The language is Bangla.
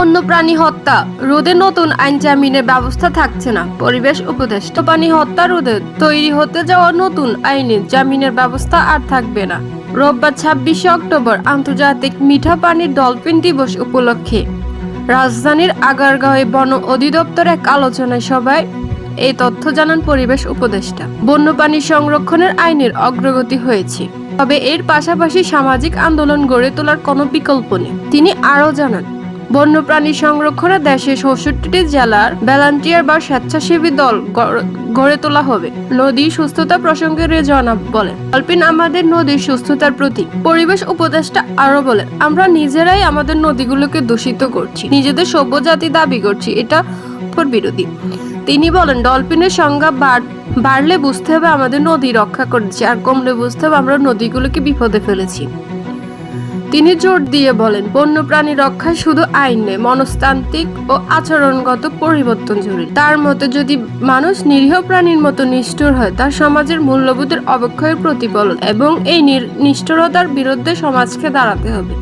বন্যপ্রাণী হত্যা। রোধে নতুন আইন জামিনের ব্যবস্থা থাকছে না। পরিবেশ উপদেষ্টা প্রাণী হত্যা রোধে তৈরি হতে যাওয়া নতুন আইনে জামিনের ব্যবস্থা আর থাকবে না। রোববার ছাব্বিশে অক্টোবর আন্তর্জাতিক মিঠা পানির ডলফিন দিবস উপলক্ষে রাজধানীর আগারগাঁওয়ে বন অধিদপ্তর এক আলোচনা সভায় এই তথ্য জানান পরিবেশ উপদেষ্টা। বন্যপ্রাণী সংরক্ষণের আইনের অগ্রগতি হয়েছে। তবে এর পাশাপাশি সামাজিক আন্দোলন গড়ে তোলার কোনো বিকল্প নেই। তিনি আরও জানান বন্যপ্রাণী সংরক্ষণে দেশের চৌষট্টিটি জেলার ভ্যালান্টিয়ার বা স্বেচ্ছাসেবী দল গড়- তোলা হবে। নদী সুস্থতা প্রসঙ্গে রেজওয়ানা বলেন ডলফিন আমাদের নদীর সুস্থতার প্রতি পরিবেশ উপদেষ্টা আরও বলেন, আমরা নিজেরাই আমাদের নদীগুলোকে দূষিত করছি। নিজেদের সভ্য জাতি দাবি করছি, এটা বিরোধী। তিনি বলেন, ডলফিনের বাড়- বাড়লে বুঝতে হবে আমাদের নদী রক্ষা করছি, আর কমলে বুঝতে হবে আমরা নদীগুলোকে বিপদে ফেলেছি। তিনি জোর দিয়ে বলেন, বন্যপ্রাণী রক্ষায় শুধু আইন নেই, মনস্তান্ত্রিক ও আচরণগত পরিবর্তন জরুরি। তার মতে যদি মানুষ নিরীহ প্রাণীর মতো নিষ্ঠুর হয় তা সমাজের মূল্যবোধের অবক্ষয়ের প্রতিফলন এবং এই নিষ্ঠুরতার বিরুদ্ধে সমাজকে দাঁড়াতে হবে।